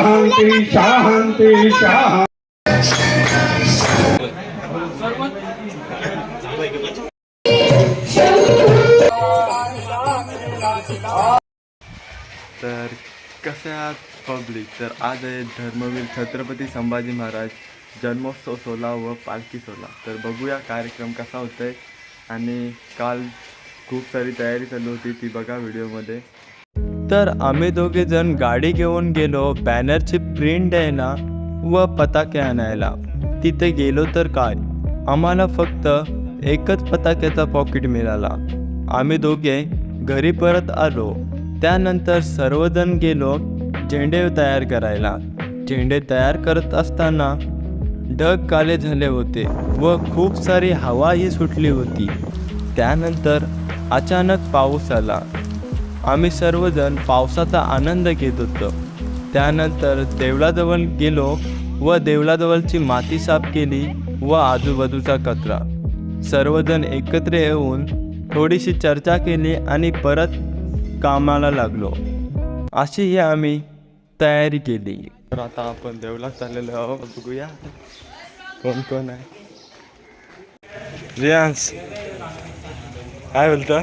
शांती शांती शांती तर कसे आहात पब्लिक तर आज आहे धर्मवीर छत्रपती संभाजी महाराज जन्मोत्सव सोहळा व पालखी सोहळा. तर बघूया कार्यक्रम कसा होतोय. आणि काल खूप सारी तयारी चालू होती ती बघा व्हिडिओमध्ये तर आम्ही दोघे जण गाडी घेऊन गेलो बॅनरची प्रिंट आहे ना व पताके आणायला. तिथे गेलो तर काय? आम्हाला फक्त एकच पताक्याचा पॉकेट मिळाला. आम्ही दोघे घरी परत आलो. त्यानंतर सर्वजण गेलो झेंडे तयार करायला. झेंडे तयार करत असताना ढग काले झाले होते व खूप सारी हवाही सुटली होती. त्यानंतर अचानक पाऊस आला. आम्ही सर्वजण पावसाचा आनंद घेत होतो. त्यानंतर देवळाजवळ गेलो व देवळाजवळची माती साफ केली व आजूबाजूचा कचरा. सर्वजण एकत्र येऊन थोडीशी चर्चा केली आणि परत कामाला लागलो. अशी ही आम्ही तयारी केली. तर आता आपण देवळात चाललेलो आहोत. बघूया. कोण कोण आहे? रियांस काय बोलतं?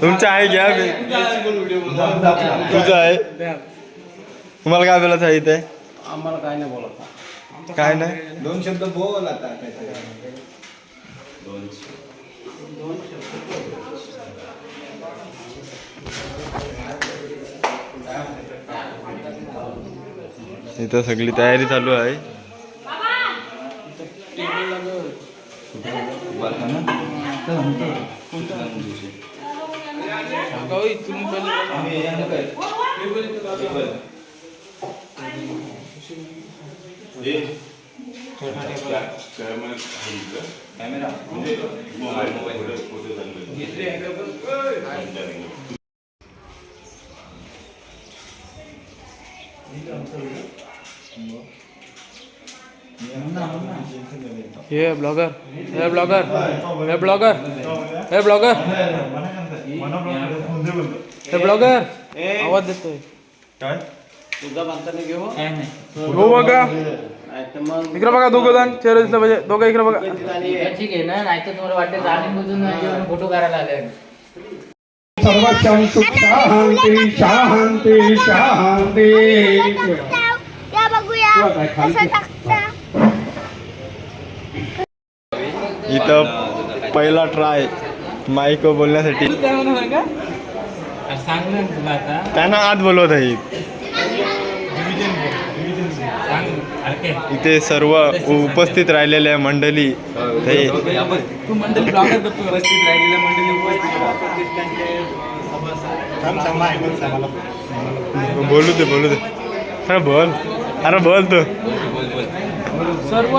तुमचं आहे घ्या. तुझं आहे तुम्हाला काय बोलत आहे इथे? आम्हाला काय नाही बोलत काय नाही. दोन शब्द बोल आता इथं सगळी तयारी चालू आहे. कोणतं दिवशी गावी तुम्ही पण आम्ही यानं काय टेबल हे कॅमेरा म्हणजे मोबाईल मोबाईल फोटो चांगले घेतले आहे का पण 이게 안 떨려? 뭔가? ये ब्लॉगर हे ब्लॉगर हे ब्लॉगर हे ब्लॉगर हे ब्लॉगर आवाज देतोय काय तुझा बांधताना घेऊ हो बघा नाहीतर मग इकडे बघा दोघं जण चेहरा दिसला पाहिजे दोघं इकडे बघा ठीक आहे ना नाही तर तुम्हाला वाटतं जाणून बुजून फोटो करायला आले सर्वं सुख शांती शांती शांती बघूया कसं टाकता इथं पहिला ट्राय माईक बोलण्यासाठी. त्यांना आत बोलवत आहे. इथे सर्व उपस्थित राहिलेल्या मंडळी. बोलू दे बोलू दे. अरे बोल. अरे बोल तू. सर्व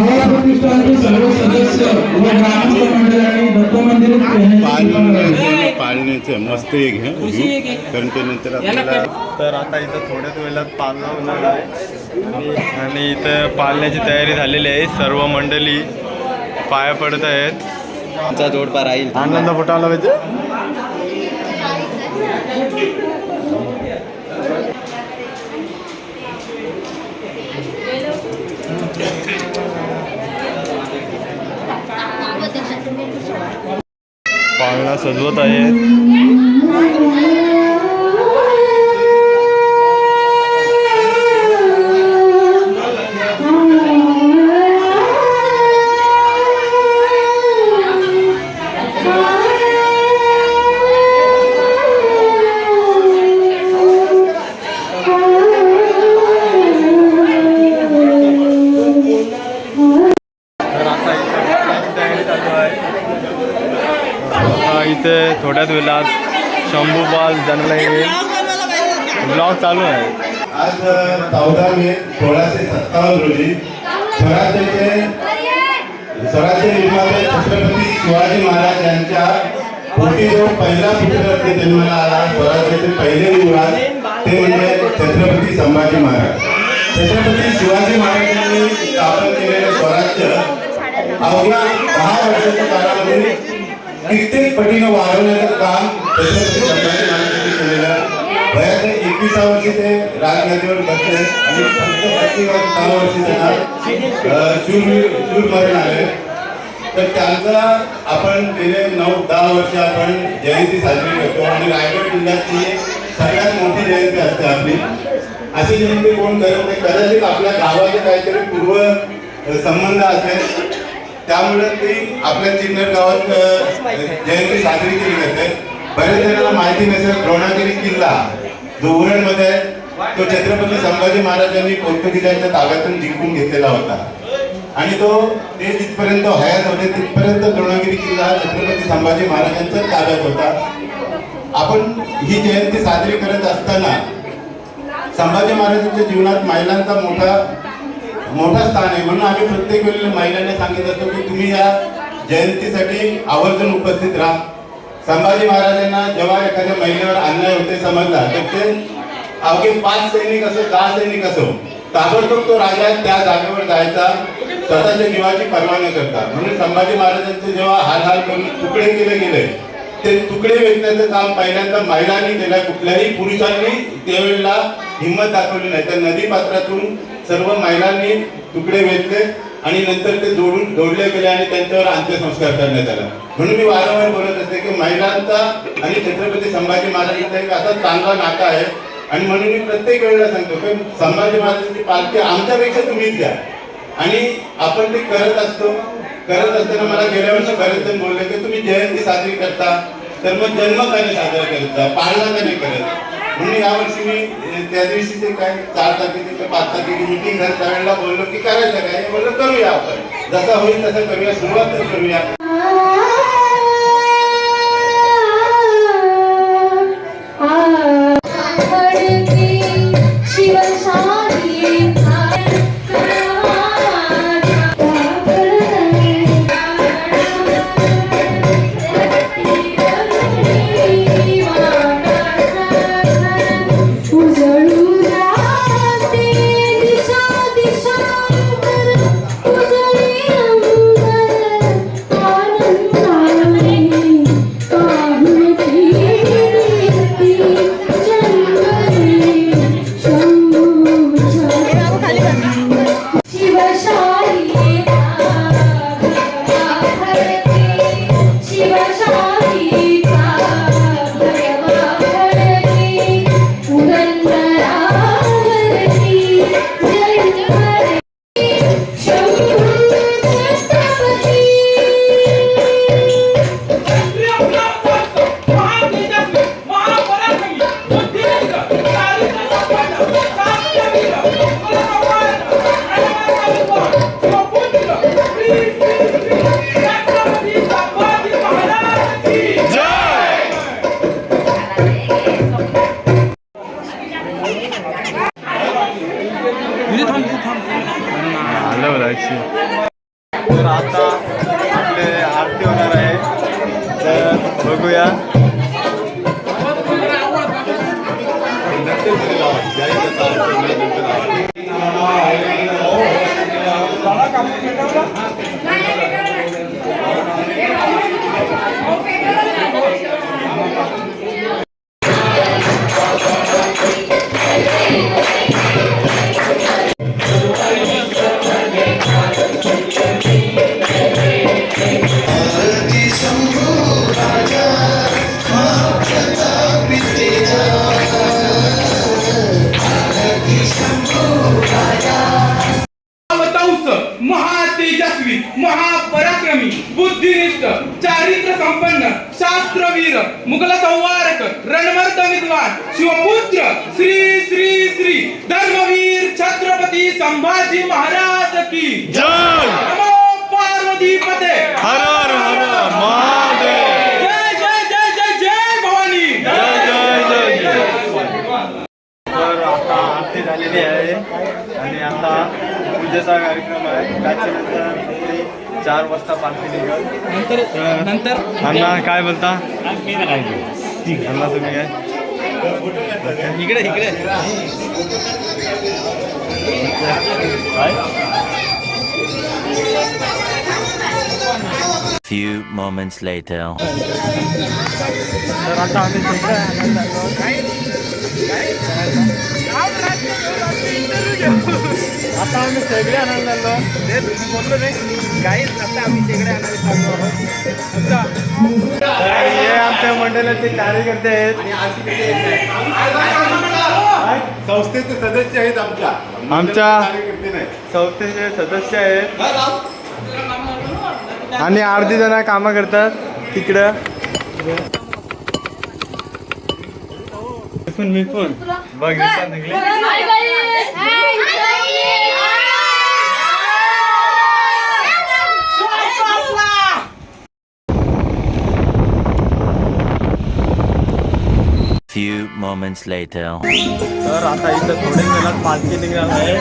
तुम्हाला प्रतिष्ठानचे सर्व सदस्य व ग्रामस्थ मंडळांनी दत्त मंदिर पाळणे पाळण्याचे मस्त एक कारण ते नंतर आपल्याला तर आता इथं थोड्याच वेळात पालणं होणार आहे. आणि इथं पालण्याची तयारी झालेली आहे. सर्व मंडळी पाया पडत आहेत. आमचा जोडपा राहील. आनंद फुटावला पाहिजे पाळणा सजवत आहेत छत्रपती संभाजी महाराज. छत्रपती शिवाजी महाराजांनी स्थापन केलेलं स्वराज्य अवघ्या दहा वर्षाच्या काळामध्ये कित्येक पटीनं वाढवण्याचं काम छत्रपती संभाजी महाराजांनी केलेलं. वयाच्या एकविसा वर्षी ते राजगादीवर बसले आणि फक्त प्रत्येक दहा वर्षी त्यांना अ, शूर शूरमरण आले. तर त्यांचा आपण गेले नऊ दहा वर्ष आपण जयंती साजरी करतो आणि रायगड जिल्ह्यातली सगळ्यात मोठी जयंती असते आपली. अशी जयंती कोण करत नाही. कदाचित आपल्या गावाचे काहीतरी पूर्व संबंध असेल. त्यामुळे ती आपल्या चिन्नर गावात जयंती साजरी केली जाते. बऱ्याच जणांना माहिती नसेल द्रोणागिरी किल्ला जो उरणमध्ये तो छत्रपती संभाजी महाराजांनी पोर्तुगीजांच्या ताब्यातून जिंकून घेतलेला होता. आणि तो ते जिथपर्यंत हयात होते तिथपर्यंत द्रोणागिरी किल्ला हा छत्रपती संभाजी महाराजांच्या ताब्यात होता. आपण ही जयंती साजरी करत असताना संभाजी महाराजांच्या जीवनात महिलांचा मोठा मोठा स्थान आहे. म्हणून आम्ही प्रत्येक वेळेला महिलांना सांगत असतो की तुम्ही या जयंतीसाठी आवर्जून उपस्थित राहा. संभाजी महाराजांना जेव्हा एखाद्या महिलेवर अन्याय होते समजला तर ते अवघे पाच सैनिक असो दहा सैनिक असो ताबडतोब तो राजा त्या जागेवर जायचा स्वतःच्या जीवाची पर्वा न करता. म्हणून संभाजी महाराजांचे जेव्हा हाल हाल करून तुकडे केले गेले ते तुकडे वेचण्याचं काम पहिल्यांदा महिलांनी केलं. कुठल्याही पुरुषांनी त्यावेळेला हिंमत दाखवली नाही. तर नदी पात्रातून सर्व महिलांनी तुकडे वेचले आणि नंतर ते जोडून जोडले गेले आणि त्यांच्यावर अंत्यसंस्कार करण्यात आला. म्हणून मी वारंवार बोलत असते की महिलांचा आणि छत्रपती संभाजी महाराजांचा एक असा चांगला नाता आहे. आणि म्हणून मी प्रत्येक वेळेला सांगतो की संभाजी महाराजांची पालखी आमच्यापेक्षा तुम्हीच घ्या. आणि आपण ते करत असतो. करत असताना मला गेल्या वर्षी बरेच जण बोलले की तुम्ही जयंती साजरी करता तर मग जन्म का नाही साजरा करता पाळणा का नाही करत म्हणून यावर्षी मी त्या दिवशी ते काय चार तारखेची ते पाच तारखेची मिटिंग घर त्यावेळेला बोललो की करायचं काय बोललो करूया आपण जसं होईल तसं करूया सुरुवात तर करूया उजळू अण्णा काय बोलता? अण्णा तुम्ही काय? इकडे इकडे. Few moments later. तर आता आम्ही आम्ही सगळे आनंद आलो ते तुम्ही बोललो नाही काहीच आम्ही सगळे आहोत. तर हे आमच्या मंडळाचे कार्यकर्ते आहेत संस्थेचे सदस्य आहेत आमच्या आमच्या संस्थेचे सदस्य आहेत आणि अर्धी जण कामं करतात तिकडं मी पण बघ निघले Few moments later. तर आता इथं थोड्याच वेळात पालखी निघणार आहे.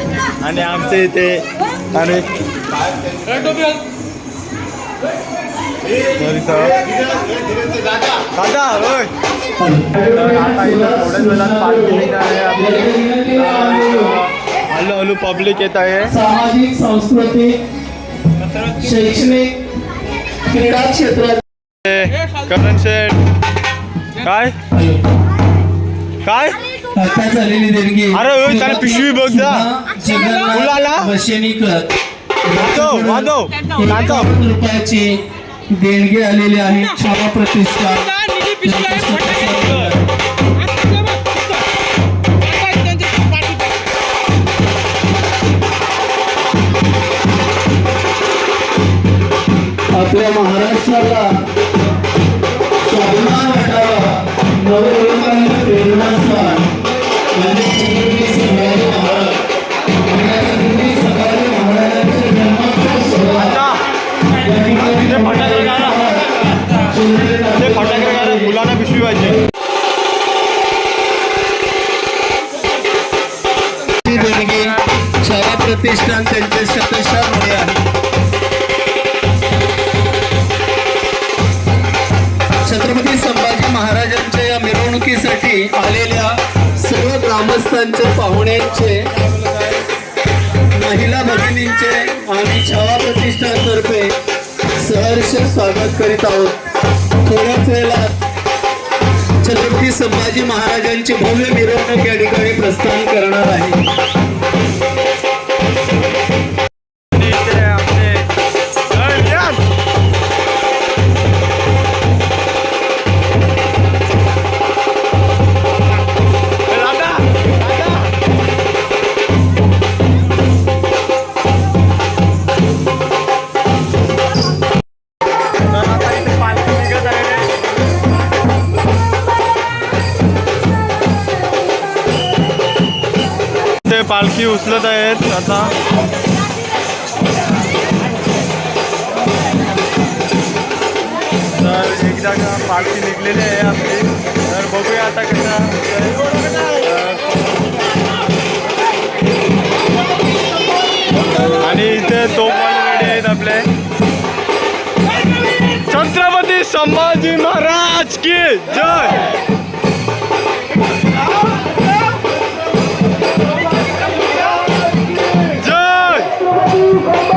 आणि आमचे इथे आणि तर इथं दादा होय. तर आता इथं थोड्याच वेळात पालखी निघणार आहे आपली. तर हळूहळू पब्लिक येत आहे. सामाजिक सांस्कृतिक शैक्षणिक क्रीडा क्षेत्रात करण शेठ. काय? काय? आता झालेली देणगी. अरे त्याला पिशवी बघ मुलाला? वाजव रुपयाची देणगी आलेली आहे. क्षमा प्रतिष्ठा. आपल्या Gracias. ग्रामस्थांचे पाहुण्यांचे महिला भगिनींचे आम्ही छावा प्रतिष्ठानतर्फे सहर्ष स्वागत करीत आहोत. थोड्याच वेळात छत्रपती संभाजी महाराजांची भव्य मिरवणूक या ठिकाणी प्रस्थान करणार आहे. पालखी उचलत आहेत. आता तर एकदा का पालखी निघलेली आहे आपली. तर बघूया आता कसा आणि इथे तोफवाले रेडी आहेत आपले. छत्रपती संभाजी महाराज की जय! जय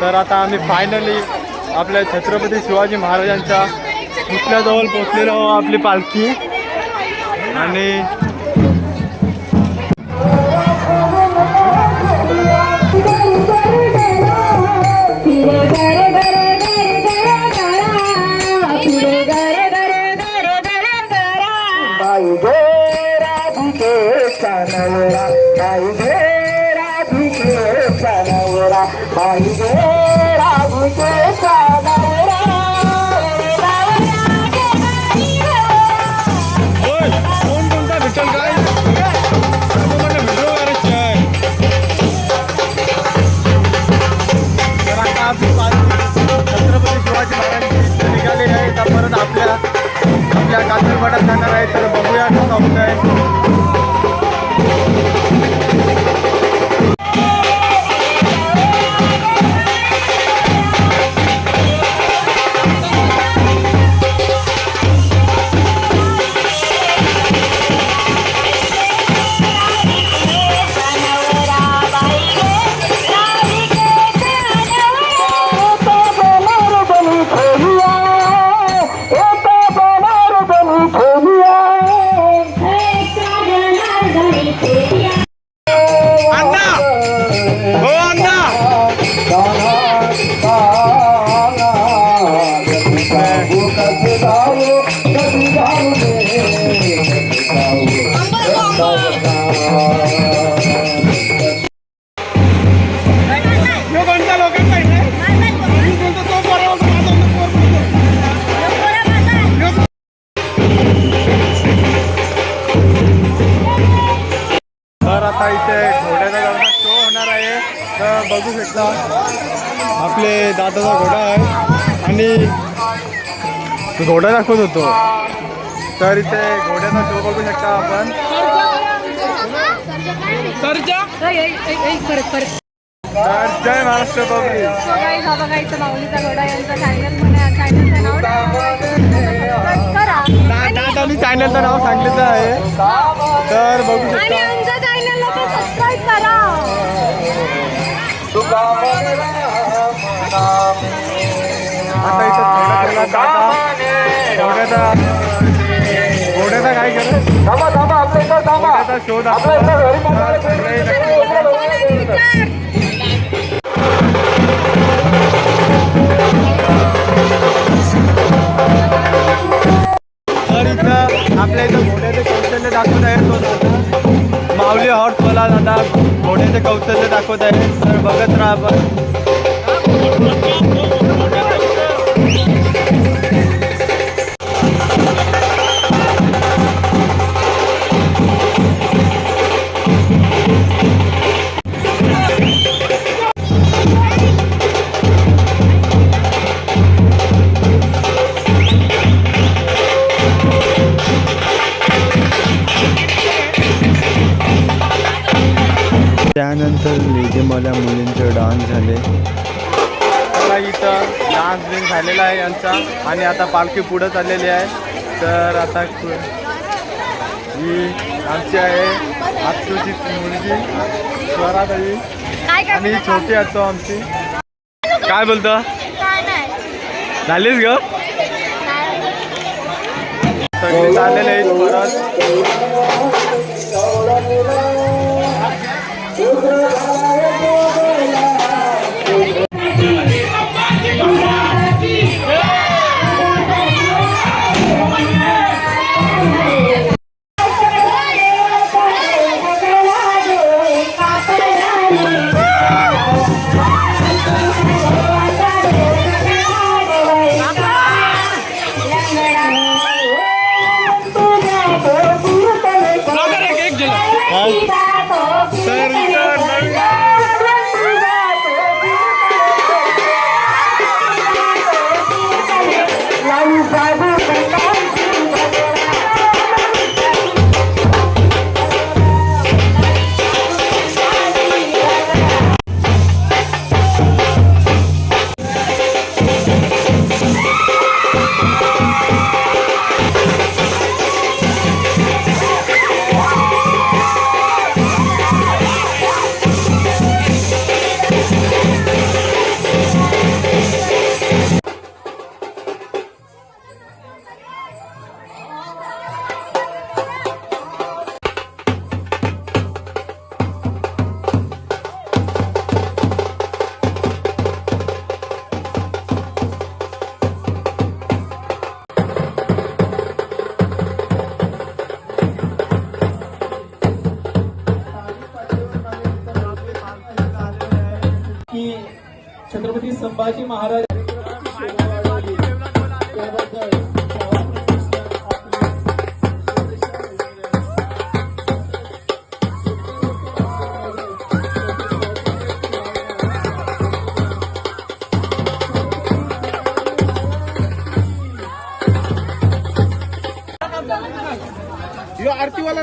तर आता आम्ही फायनली आपल्या छत्रपती शिवाजी महाराजांच्या पुतळ्याजवळ पोचलेलो आहोत आपली पालखी. आणि दाखवत होतो. तर इथे घोड्याचा शो बघू शकता आपण. तर जय महाराष्ट्र पब्लिक. माऊलीचा घोडा यांचा चॅनल चॅनलचं नाव करा. दादानी चॅनलचं नाव सांगितलं आहे. तर बघू आणि शकता आमच्या चॅनलला पण सबस्क्राईब करा आता इथं थोडा थोडा दादा घोड्याचा घोड्याचा काय करत घोड्याचा शो तर इथं आपल्या इथं घोड्याचे कौशल्य दाखवत आहे तो दादा माऊली हॉर्सवाला दादा घोड्याचे कौशल्य दाखवत आहे तर बघत राहा आपण. लेझिमवाल्या मुलींचे डान्स झाले. बघा इथं डान्स बिन झालेला आहे यांचा. आणि आता पालखी पुढं चाललेली आहे. तर आता ही आमची आहे आत्तूची मुलगी स्वराताई. आणि छोटी आत्तो आमची. काय बोलतो? झालीस ग? सगळे चाललेले आहेत परत.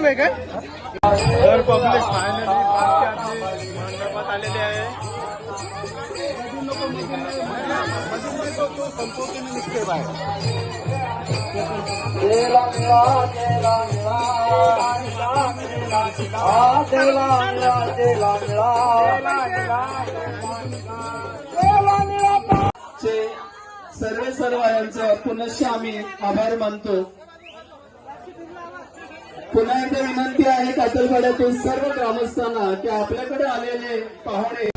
तर पब्लिक फायनली पालखी आपली मंडपात आलेली आहे. चे सर्व सर्व यांचं पुनश्च आम्ही आभार मानतो. पुन्हा एकदा विनंती आहे कातलवाड्यातील सर्व ग्रामस्थांना की आपल्याकडे आलेले पाहुणे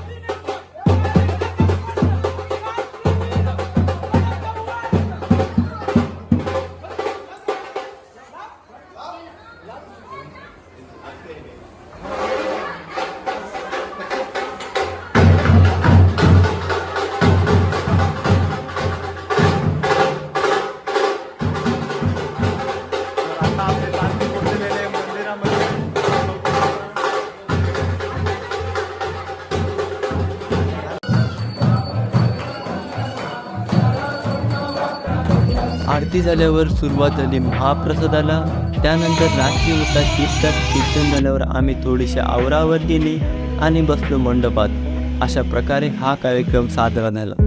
आरती झाल्यावर सुरुवात झाली महाप्रसादाला. त्यानंतर रात्री होता कीर्तन कीर्तन झाल्यावर आम्ही थोडीशी आवरावर गेली आणि बसलो मंडपात. अशा प्रकारे हा कार्यक्रम साजरा झाला.